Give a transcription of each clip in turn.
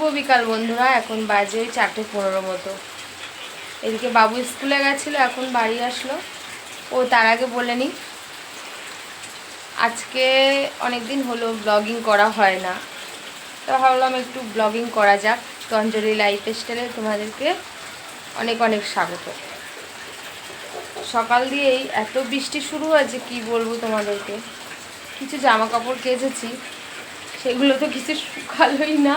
শুভ বিকাল বন্ধুরা, এখন বাজে ওই চারটে পনেরো মতো। এদিকে বাবু স্কুলে গেছিল, এখন বাড়ি আসলো। ও তার আগে বলে নি আজকে অনেক দিন হলো ব্লগিং করা হয় না। তো ভাবলাম একটু ব্লগিং করা যাক। তো অঞ্জলি লাইফ স্টাইলে তোমাদেরকে অনেক অনেক স্বাগত। সকাল দিয়েই এত বৃষ্টি শুরু হয়েছে, কি বলব তোমাদেরকে? কিছু জামা কাপড় কেচেছি, সেগুলো তো কিছু শুকালোই না।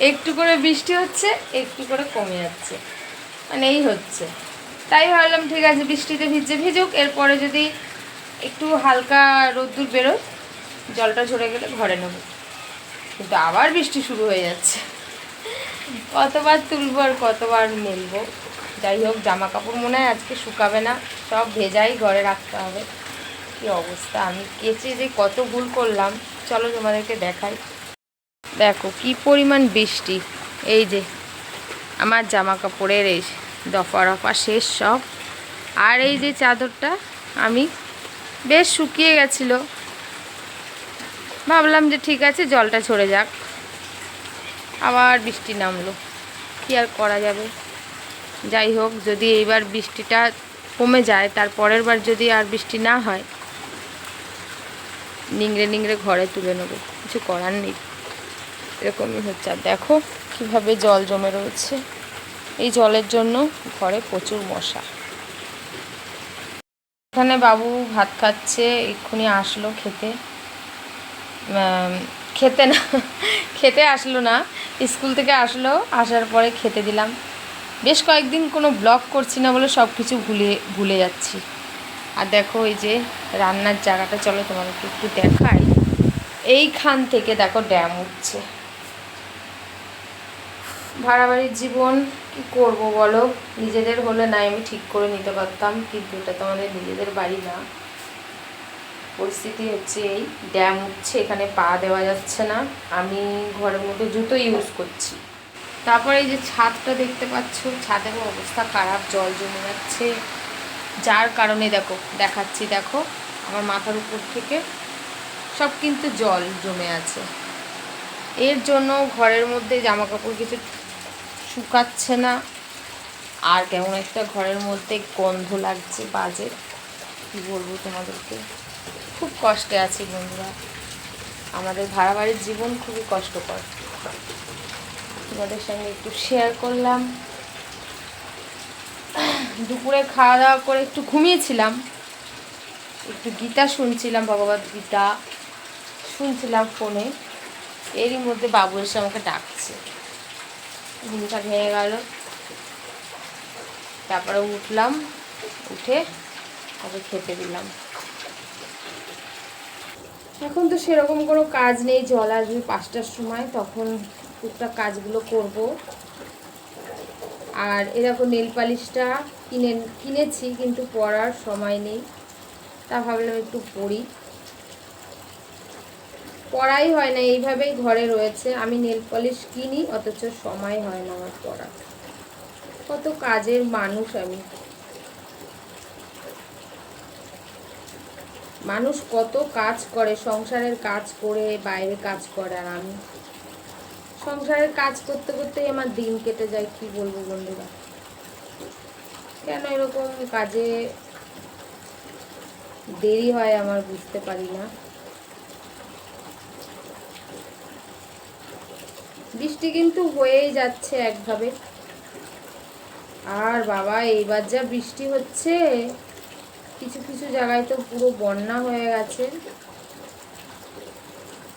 একটু করে বৃষ্টি হচ্ছে, একটু করে কমে যাচ্ছে। মানে এই হচ্ছে। তাই ভাবলাম, ঠিক আছে, বৃষ্টিতে ভিজে ভিজুক, এরপরে যদি একটু হালকা রোদ্দুর বেরোয়, জলটা ঝরে গেলে ঘরে নেব। কিন্তু আবার বৃষ্টি শুরু হয়ে যাচ্ছে। কতবার তুলবো আর কতবার মেলবো। যাই হোক জামা কাপড় মনে হয় আজকে শুকাবে না, সব ভেজাই ঘরে রাখতে হবে। কি অবস্থা? আমি কেচে যে কত ভুল করলাম, চলো তোমাদেরকে দেখাই। দেখো, কি পরিমাণ বৃষ্টি। এই যে, আমার জামা কাপড়ের এই দফা রফা শেষ সব। আর এই যে চাদরটা, আমি বেশ শুকিয়ে গেছিল। ভাবলাম যে ঠিক আছে, জলটা ছড়ে যাক। আবার বৃষ্টি নামলো। কি আর করা যাবে? যাই হোক, যদি এইবার বৃষ্টিটা কমে যায়, তার পরের বার যদি আর বৃষ্টি না হয়, নিংড়ে নিংড়ে ঘরে তুলে নেব। কিছু করার নেই। এরকমই হচ্ছে। আর দেখো কীভাবে জল জমে রয়েছে। এই জলের জন্য ঘরে প্রচুর মশা। এখানে বাবু ভাত খাচ্ছে, এক্ষুনি আসলো খেতে। খেতে না, খেতে আসলো না। স্কুল থেকে আসলো, আসার পরে খেতে দিলাম। বেশ কয়েকদিন কোনো ব্লগ করছি না বলে সব কিছু ভুলে ভুলে যাচ্ছি। আর দেখো এই যে রান্নার জায়গাটা, চলো তোমাদেরকে একটু দেখাই। এইখান থেকে দেখো ড্যাম উঠছে। ভাড়া বাড়ির জীবন কি করব বলো? নিজেদের হলে না আমি ঠিক করে নিতে পারতাম, কিন্তু এটা তো আমাদের নিজেদের বাড়ি না। পরিস্থিতি হচ্ছে এই, ড্যাম উঠছে, এখানে পা দেওয়া যাচ্ছে না, আমি ঘরের মধ্যে জুতো ইউজ করছি। তারপরে এই যে ছাদটা দেখতে পাচ্ছ ছাদেরও অবস্থা খারাপ, জল জমে যাচ্ছে। যার কারণে দেখো, দেখাচ্ছি দেখো, আমার মাথার উপর থেকে সব কিন্তু জল জমে আছে। এর জন্য ঘরের মধ্যে জামা কাপড় কিছু শুকাচ্ছে না। আর কেমন একটা ঘরের মধ্যে গন্ধ লাগছে, বাজে। কী বলব তোমাদেরকে? খুব কষ্টে আছি বন্ধুরা। আমাদের ভাড়া বাড়ির জীবন খুবই কষ্টকর। তোমাদের সঙ্গে একটু শেয়ার করলাম। দুপুরে খাওয়া দাওয়া করে একটু ঘুমিয়েছিলাম। একটু গীতা শুনছিলাম, ভগবত গীতা। শুনছিলাম ফোনে। এরই মধ্যে বাবু এসে আমাকে ডাকছে। ঘুমটা ভেঙে গেল। তারপরে উঠলাম, উঠে ওকে খেতে দিলাম। এখন তো সেরকম কোনো কাজ নেই, জল আসবে পাঁচটার সময়, তখন টুকটাক কাজগুলো করব। আর এরকম নেল পালিশটা কিনে কিনেছি, কিন্তু পরার সময় নেই। তা ভাবলাম একটু পরি পড়াই হয় না, এইভাবেই ঘরে রয়েছে। আমি নেল পলিশ কিনি, অথচ সময় হয় না আমার পড়া কত কাজের মানুষ আমি। মানুষ কত কাজ করে, সংসারের কাজ করে, বাইরে কাজ করে, আর আমি। সংসারের কাজ করতে করতেই আমার দিন কেটে যায়, কি বলব বন্ধুরা? কেন এরকম কাজে দেরি হয় আমার বুঝতে পারি না। বৃষ্টি কিন্তু হয়েই যাচ্ছে একভাবে। আর বাবা, এইবার যা বৃষ্টি হচ্ছে, কিছু কিছু জায়গায় তো পুরো বন্যা হয়ে গেছে।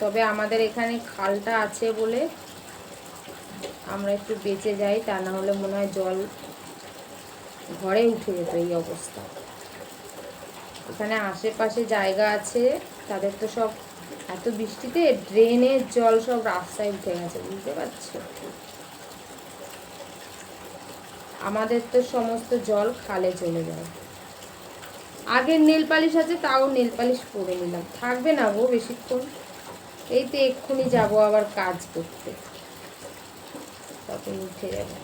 তবে আমাদের এখানে খালটা আছে বলে আমরা একটু বেঁচে যাই, তা না হলে মনে হয় জল ঘরে উঠে যেত এই অবস্থা। এখানে আশেপাশে জায়গা আছে, তাদের তো সব এত বৃষ্টিতে ড্রেনের জল সব রাস্তায় উঠে গেছে, বুঝতে পারছ? আমাদের তো সমস্ত জল খালে চলে যায়। আগের নেল পালিশ আছে, তাও নেল পালিশ পরে নিলাম। থাকবে না গো বেশিক্ষণ। এই তো এক্ষুনি যাব আবার কাজ করতে। তখন উঠে যাবে।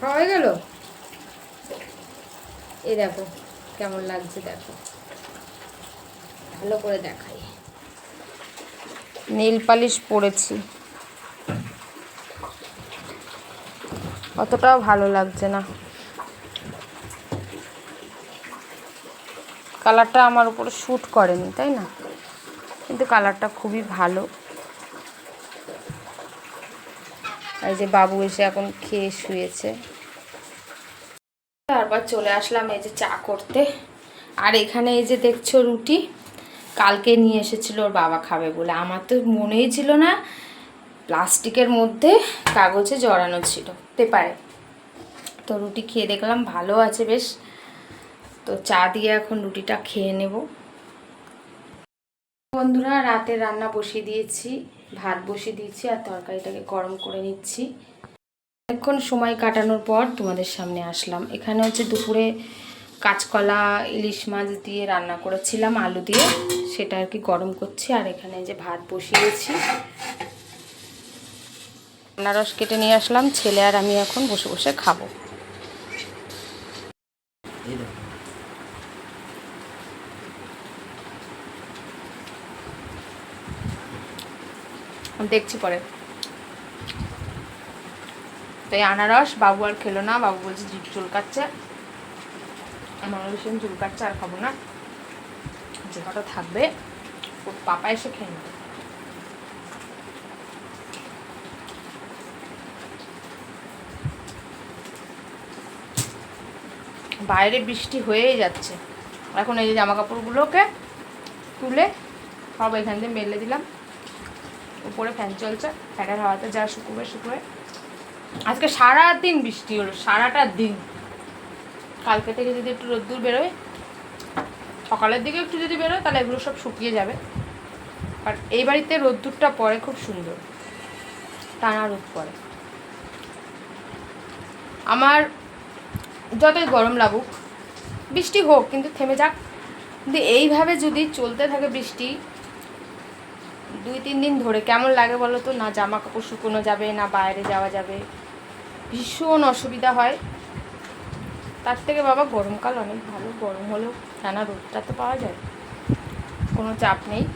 খাওয়া গেল? এ দেখো, কেমন লাগছে দেখো। ভালো করে দেখাই। নীল পালিশ পরেছি অতটাও ভালো লাগছে না। কালারটা আমার উপরে শ্যুট করেনি, তাই না? কিন্তু কালারটা খুবই ভালো। এই যে বাবু এসে এখন খেয়ে শুয়েছে। তারপর চলে আসলাম এই যে চা করতে। আর এখানে এই যে দেখছ রুটি কালকে নিয়ে এসেছিল, ওর বাবা খাবে বলে। আমার তো মনেই ছিল না, প্লাস্টিকের মধ্যে কাগজে জড়ানো ছিল, পেপারে। তো রুটি খেয়ে দেখলাম ভালো আছে বেশ। তো চা দিয়ে এখন রুটিটা খেয়ে নেব। বন্ধুরা, রাতে রান্না বসিয়ে দিয়েছি, ভাত বসিয়ে দিয়েছি আর তরকারিটাকে গরম করে নিচ্ছি। অনেকক্ষণ সময় কাটানোর পর তোমাদের সামনে আসলাম। এখানে হচ্ছে দুপুরে কাঁচকলা, ইলিশ মাছ দিয়ে রান্না করেছিলাম, আলু দিয়ে। সেটা আর কি গরম করছি, আর এখানে যে ভাত বসিয়েছি। আনারস কেটে নিয়ে আসলাম, ছেলে আর আমি এখন বসে বসে খাব। দেখছি পরে। তো এই আনারস, বাবু আর খেলো না, বাবু বলছে জিভ চুলকাচ্ছে। আমার ভীষণ চুলকাচ্ছে আর খাব না। যে কটা থাকবে, ওর পাপা এসে খেয়ে নেবে। বাইরে বৃষ্টি হয়েই যাচ্ছে। এখন এই যে জামা কাপড়গুলোকে তুলে সব এখান দিয়ে মেলে দিলাম। উপরে ফ্যান চলছে, ফ্যানের হাওয়াতে যা শুকুবে শুকুবে। আজকে সারা দিন বৃষ্টি হলো, সারাটা দিন। কালকে থেকে যদি একটু রোদ্দুর বেরোয়, সকালের দিকে একটু যদি বেরোয়, তাহলে এগুলো সব শুকিয়ে যাবে। আর এই বাড়িতে রোদ্দুরটা পড়ে খুব সুন্দর। টানা রোদ পড়ে আমার যতই গরম লাগুক, বৃষ্টি হোক, কিন্তু থেমে যাক। কিন্তু এইভাবে যদি চলতে থাকে বৃষ্টি, দুই, তিন দিন ধরে কেমন লাগে বলো তো? না জামা কাপড় শুকোনো যাবে, না বাইরে যাওয়া যাবে। ভীষণ অসুবিধা হয়। তার থেকে বাবা গরমকাল অনেক ভালো। গরম হলেও টানা রোদটা তো পাওয়া যায়। কোনো চাপ নেই।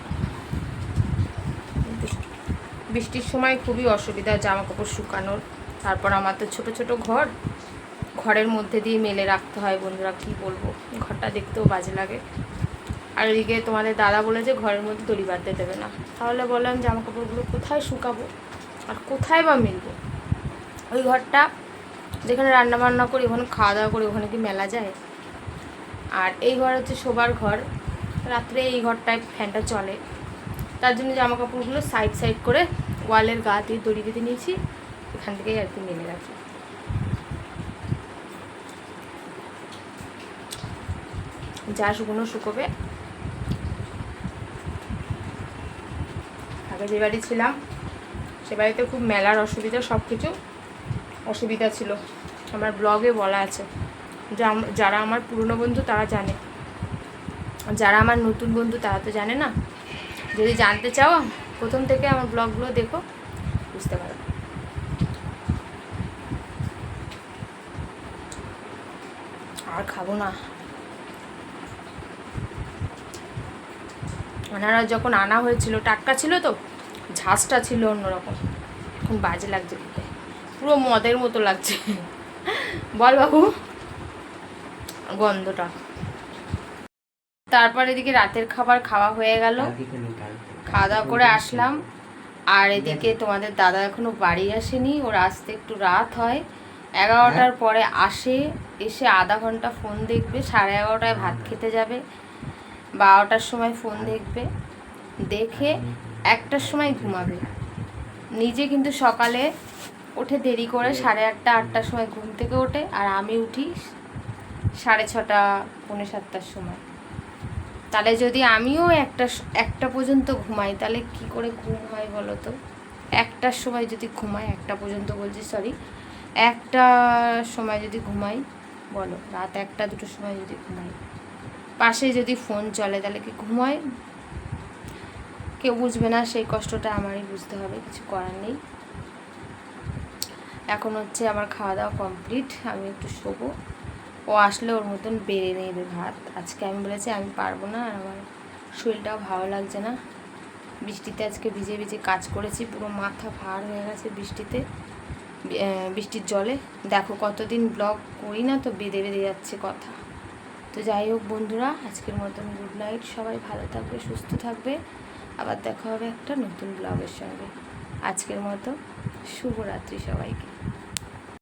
বৃষ্টির সময় খুবই অসুবিধা জামা কাপড় শুকানোর। তারপর আমার তো ছোটো ছোটো ঘর। ঘরের মধ্যে দিয়ে মেলে রাখতে হয় বন্ধুরা, কী বলব? ঘরটা দেখতেও বাজে লাগে। আর এদিকে তোমাদের দাদা বলেছে ঘরের মধ্যে দড়ি বাঁধতে দেবে না। তাহলে বললাম জামা কাপড়গুলো কোথায় শুকাবো? আর কোথায় বা মিলবো? ওই ঘরটা যেখানে রান্না বান্না করি, ওখানে খাওয়া দাওয়া করি, ওখানে কি মেলা যায়? আর এই ঘর হচ্ছে শোবার ঘর। রাত্রে এই ঘরটায় ফ্যানটা চলে। তার জন্য জামা কাপড়গুলো সাইড সাইড করে ওয়ালের গা দিয়ে দড়ি বেঁধে নিয়েছি। এখান থেকেই আর কি মেলে রাখি। যা শুকনো শুকোবে আগে যে বাড়ি ছিলাম, সে বাড়িতে খুব মেলার অসুবিধা সব কিছু অসুবিধা ছিল। আমার ব্লগে বলা আছে। যা যারা আমার পুরনো বন্ধু তারা জানে। যারা আমার নতুন বন্ধু তারা তো জানে না। যদি জানতে চাও, প্রথম থেকে আমার ব্লগগুলো দেখো, বুঝতে পারো। আর খাব না। ওনারা যখন আনা হয়েছিল, টাটকা ছিল তো? ঝাঁসটা ছিল অন্যরকম। এখন বাজে লাগছে। পুরো মদের মতো লাগছে। বল বাবু। গন্ধটা। তারপর এদিকে রাতের খাবার খাওয়া হয়ে গেল। খাওয়া দাওয়া করে আসলাম। আর এদিকে তোমাদের দাদা এখনও বাড়ি আসেনি। ওর আসতে একটু রাত হয়। এগারোটার পরে আসে। এসে আধা ঘণ্টা ফোন দেখবে। সাড়ে এগারোটায় ভাত খেতে যাবে। বারোটার সময় ফোন দেখবে। দেখে একটার সময় ঘুমাবে। নিজে কিন্তু সকালে ওঠে দেরি করে সাড়ে আটটা আটটার সময় ঘুম থেকে ওঠে আর আমি উঠি সাড়ে ছটা পৌনে সাতটার সময়। তাহলে যদি আমিও একটা একটা পর্যন্ত ঘুমাই তাহলে কি করে ঘুম হয় বলো তো? একটার সময় যদি ঘুমাই একটা পর্যন্ত বলছি সরি একটা সময় যদি ঘুমাই বলো রাত একটা দুটোর সময় যদি ঘুমাই। পাশে যদি ফোন চলে তাহলে কি ঘুমায় কেউ বুঝবে না সেই কষ্টটা আমারই বুঝতে হবে কিছু করার নেই। এখন হচ্ছে আমার খাওয়া দাওয়া কমপ্লিট, আমি একটু শোবো। ও আসলে ওর মতন বেড়ে নেবে ভাত। আজকে আমি বলেছি আমি পারব না আর আমার শরীরটাও ভালো লাগছে না। বৃষ্টিতে আজকে ভিজে ভিজে কাজ করেছি, পুরো মাথা ভার হয়ে গেছে বৃষ্টিতে বৃষ্টির জলে। দেখো কতদিন ব্লগ করি না তো বেঁধে বেঁধে যাচ্ছে কথা। তো যাই হোক বন্ধুরা, আজকের মতন গুড নাইট সবাই ভালো থাকবে, সুস্থ থাকবে। আবার দেখা হবে একটা নতুন ব্লগের সঙ্গে। আজকের মতো। শুভরাত্রি সবাইকে।